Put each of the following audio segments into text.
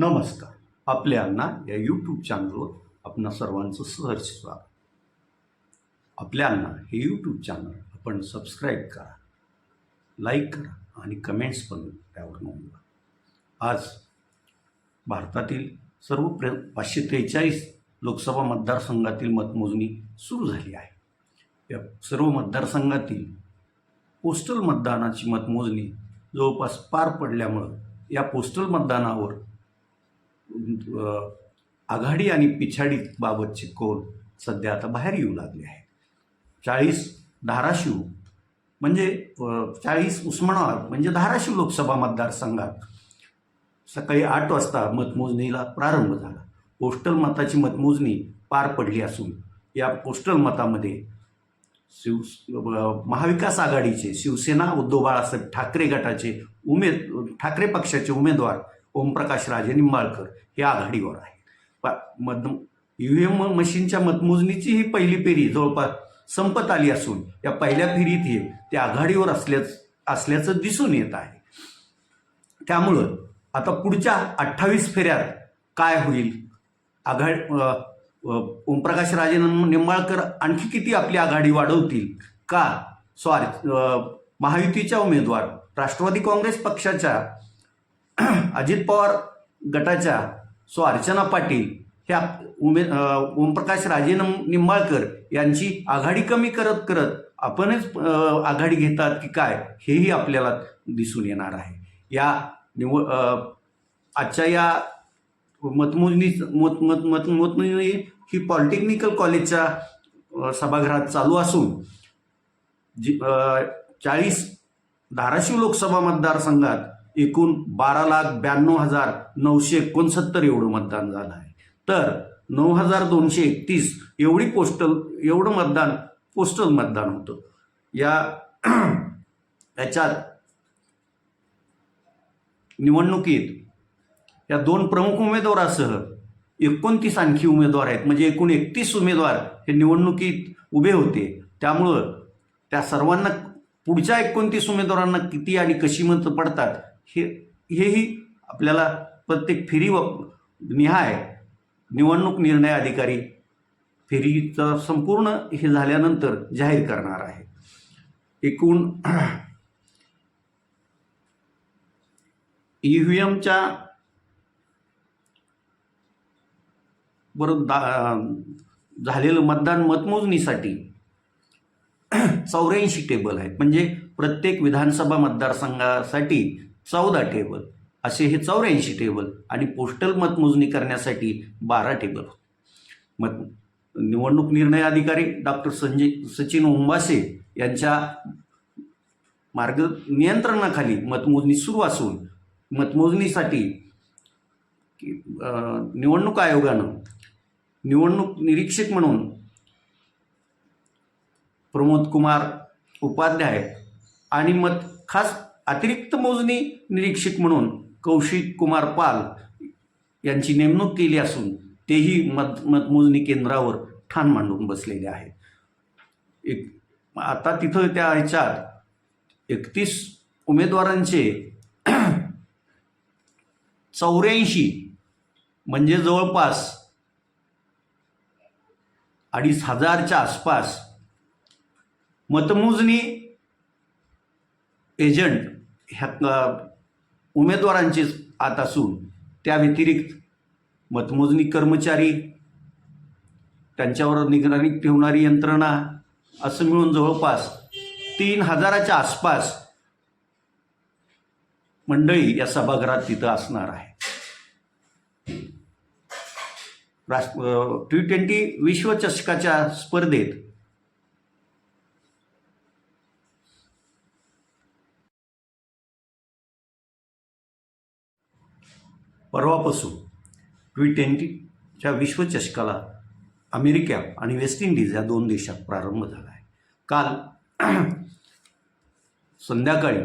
नमस्कार. आपल्यांना अण्णा या यूट्यूब चॅनलवर आपणा सर्वांचं सहर्ष स्वागत. आपल्या अण्णा हे यूट्यूब चॅनल आपण सबस्क्राईब करा लाईक करा आणि कमेंट्स पण त्यावर नोंदवा. आज भारतातील सर्व प्र पाचशे त्रेचाळीस लोकसभा मतदारसंघातील मतमोजणी सुरू झाली आहे. या सर्व मतदारसंघातील पोस्टल मतदानाची मतमोजणी जवळपास पार पडल्यामुळं या पोस्टल मतदानावर आघाडी आणि पिछाडी बाबतचे कौल सध्या आता बाहेर येऊ लागले आहे चाळीस धाराशिव म्हणजे चाळीस उस्मानाबाद म्हणजे धाराशिव लोकसभा मतदारसंघात सकाळी आठ वाजता मतमोजणीला प्रारंभ झाला. पोस्टल मताची मतमोजणी पार पडली असून या पोस्टल मतामध्ये शिव महाविकास आघाडीचे शिवसेना उद्धव बाळासाहेब ठाकरे गटाचे उमेद ठाकरे पक्षाचे उमेदवार ओमप्रकाश राजे निंबाळकर हे आघाडीवर आहे मध मत यू एम मशीनच्या मतमोजणीची ही पहिली फेरी जवळपास संपत आली असून या पहिल्या फेरीत हे ते आघाडीवर असल्याच असल्याचं दिसून येत आहे. त्यामुळं आता पुढच्या अठ्ठावीस फेऱ्यात काय होईल? आघाड ओमप्रकाश राजे निंबाळकर आणखी किती आपली आघाडी वाढवतील? का? सॉरी महायुतीच्या उमेदवार राष्ट्रवादी काँग्रेस पक्षाच्या अजित पवार गटाच्या सो अर्चना पाटील ह्या उमे ओमप्रकाश राजे निंबाळकर यांची आघाडी कमी करत करत आपणच आघाडी घेतात की काय हेही आपल्याला दिसून येणार आहे. या निव आजच्या या मतमोजणी मत मत मत मतमोजणी ही पॉलिटेक्निकल कॉलेजच्या सभागृहात चालू असून जी चाळीस धाराशिव लोकसभा मतदारसंघात एकूण बारा लाख ब्याण्णव हजार नऊशे एकोणसत्तर एवढं मतदान झालं आहे. तर नऊ हजार दोनशे एकतीस एवढी पोस्टल एवढं मतदान पोस्टल मतदान होतं. या याच्यात निवडणुकीत या दोन प्रमुख उमेदवारासह एकोणतीस आणखी उमेदवार आहेत. म्हणजे एकूण एकतीस उमेदवार हे निवडणुकीत उभे होते. त्यामुळं त्या सर्वांना पुढच्या एकोणतीस उमेदवारांना किती आणि कशी मतं पडतात हे हेही आपल्याला प्रत्येक फेरी व- निहाय निवडणूक निर्णय अधिकारी फेरीचं संपूर्ण हे झाल्यानंतर जाहीर करणार आहे. एकूण ई व्ही एमच्या बरोबर दा झालेलं मतदान मतमोजणीसाठी चौऱ्याऐंशी टेबल आहेत. म्हणजे प्रत्येक विधानसभा मतदारसंघासाठी चौदा टेबल असे हे चौऱ्याऐंशी टेबल आणि पोस्टल मतमोजणी करण्यासाठी बारा टेबल मत निवडणूक निर्णय अधिकारी डॉक्टर संजय सचिन ओंबासे यांच्या मार्ग नियंत्रणाखाली मतमोजणी सुरू असून मतमोजणीसाठी निवडणूक आयोगानं निवडणूक निरीक्षक म्हणून प्रमोद कुमार उपाध्याय आणि मत खास अतिरिक्त मोजणी निरीक्षक म्हणून कौशिक कुमार पाल यांची नेमणूक केली असून तेही मत मतमोजणी केंद्रावर ठाण मांडून बसलेले आहेत. एक आता तिथं त्या ह्याच्यात एकतीस उमेदवारांचे चौऱ्याऐंशी म्हणजे जवळपास अडीच हजारच्या आसपास मतमोजणी एजंट ह्यातनं अ, आत असून त्या व्यतिरिक्त मतमोजणी कर्मचारी त्यांच्यावर निगराणी ठेवणारी यंत्रणा असं मिळून जवळपास तीन हजाराच्या आसपास मंडळी या सभागृहात तिथं असणार आहे. राष्ट्र टी ट्वेंटी विश्वचषकाच्या स्पर्धेत परवापासून ट्वी ट्वेंटीच्या विश्वचषकाला अमेरिका आणि वेस्ट इंडिज या दोन देशात प्रारंभ झाला आहे. काल संध्याकाळी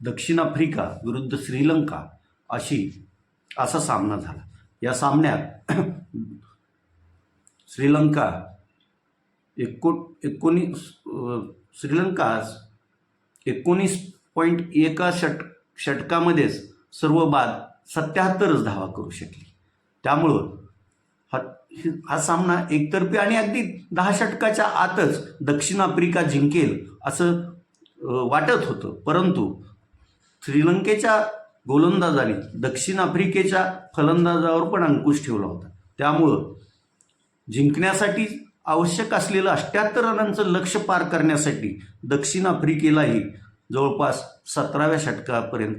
दक्षिण आफ्रिका विरुद्ध श्रीलंका अशी असा सामना झाला. या सामन्यात श्रीलंका एको एकोणीस श्रीलंका एकोणीस पॉईंट एका षट षटकामध्येच सर्व बाद सत्याहत्तरच धावा करू शकली. त्यामुळं हा हा सामना एकतर्फी आणि अगदी दहा षटकाच्या आतच दक्षिण आफ्रिका जिंकेल असं वाटत होतं. परंतु श्रीलंकेच्या गोलंदाजाने दक्षिण आफ्रिकेच्या फलंदाजावर पण अंकुश ठेवला होता. त्यामुळं जिंकण्यासाठी आवश्यक असलेलं अष्ट्याहत्तर रनांचं लक्ष पार करण्यासाठी दक्षिण आफ्रिकेलाही जवळपास सतराव्या षटकापर्यंत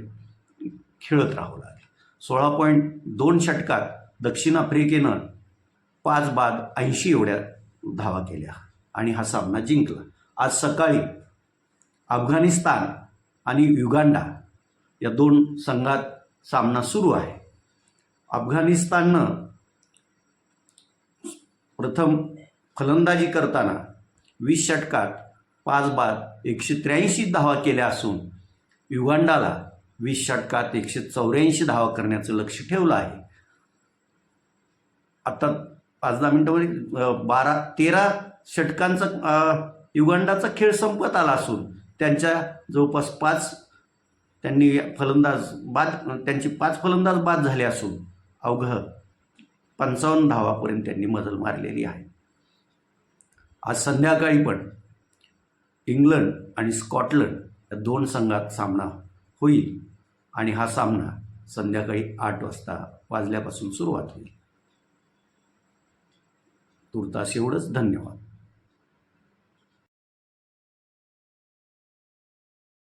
खेळत राहावं लागेल. सोळा पॉईंट दोन षटकात दक्षिण आफ्रिकेनं पाच बाद ऐंशी एवढ्या धावा केल्या आणि हा सामना जिंकला. आज सकाळी अफगाणिस्तान आणि युगांडा या दोन संघात सामना सुरू आहे. अफगाणिस्ताननं प्रथम फलंदाजी करताना वीस षटकात पाच बाद एकशे त्र्याऐंशी धावा केल्या असून युगांडाला वीस षटकात एकशे चौऱ्याऐंशी धावा करण्याचं लक्ष ठेवलं आहे. आता पाच दहा मिनटामध्ये बारा तेरा षटकांचा युगंडाचा युगांडाचा खेळ संपत आला असून त्यांच्या जवळपास पाच त्यांनी फलंदाज बाद त्यांची पाच फलंदाज बाद झाले असून अवघं पंचावन्न धावापर्यंत त्यांनी मजल मारलेली आहे. आज संध्याकाळी पण इंग्लंड आणि स्कॉटलंड या दोन संघात सामना होईल. आणि हा सामना संध्याकाळी आठ वाजता वाजल्यापासून सुरुवात होईल. तुर्तास एवढंच. धन्यवाद.